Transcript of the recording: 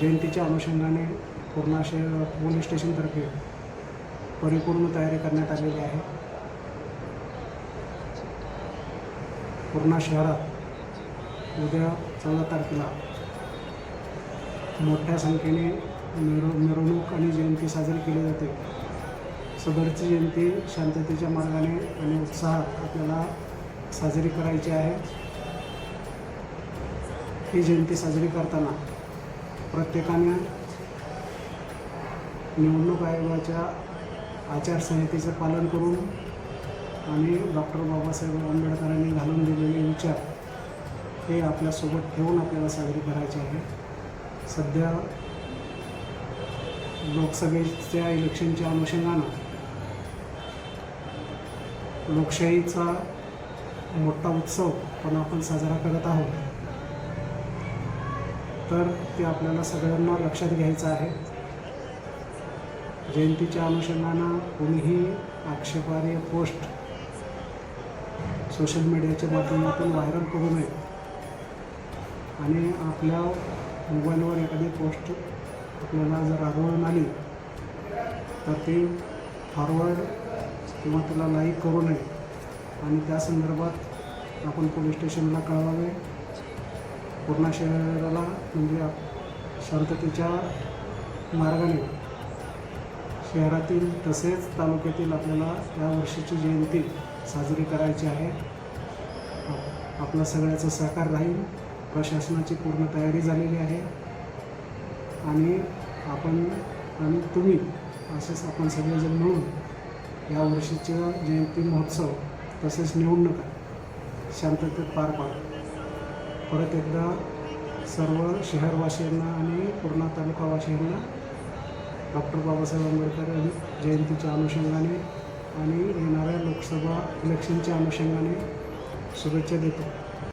जयंतीच्या अनुषंगाने पूर्ण शहर पोलीस स्टेशनतर्फे परिपूर्ण तयारी करण्यात आलेली आहे. पूर्णा शहरात उद्या चौदा तारखेला मोठ्या संख्येने मिरव मिरवणूक आणि जयंती साजरी केली जाते. सदरची जयंती शांततेच्या मार्गाने आणि उत्साहात आपल्याला साजरी करायची आहे. ही जयंती साजरी करताना प्रत्येकाने निवडणूक आयोगाच्या आचारसंहितेचं पालन करून आणि डॉक्टर बाबासाहेब आंबेडकरांनी घालून दिलेले विचार हे आपल्यासोबत ठेवून आपल्याला साजरे करायचे आहे. सध्या लोकसभेच्या इलेक्शनच्या अनुषंगानं लोकशाहीचा मोठा उत्सव पण आपण साजरा करत आहोत. तर ते आपल्याला सगळ्यांना लक्षात घ्यायचं आहे. जयंतीच्या अनुषंगानं कोणीही आक्षेपार्ह पोस्ट सोशल मीडियाच्या माध्यमातून व्हायरल करू नये. आणि आपल्या मोबाईलवर एखादी पोस्ट आपल्याला जर आढळून आली तर ते फॉरवर्ड किंवा त्याला लाईक करू नये. आणि त्या संदर्भात आपण पोलीस स्टेशनला कळवावे. पूर्ण शहराला म्हणजे आप- शांततेच्या मार्गाने. शहरातील तसेच तालुक्यातील आपल्याला या वर्षीची जयंती साजरी करायची आहे. आपला आपलं सगळ्याचं सहकार राहील. प्रशासनाची पूर्ण तयारी झालेली आहे. आणि आपण आणि तुम्ही असेच आपण सगळेजण मिळून या वर्षीच्या जयंती महोत्सव तसेच निवडणुका शांततेत पार पाडू. परत एकदा सर्व शहरवासियांना आणि पूर्णा तालुकावासियांना डॉक्टर बाबासाहेब आंबेडकर जयंतीच्या अनुषंगाने आणि येणाऱ्या लोकसभा इलेक्शनच्या अनुषंगाने शुभेच्छा देतो.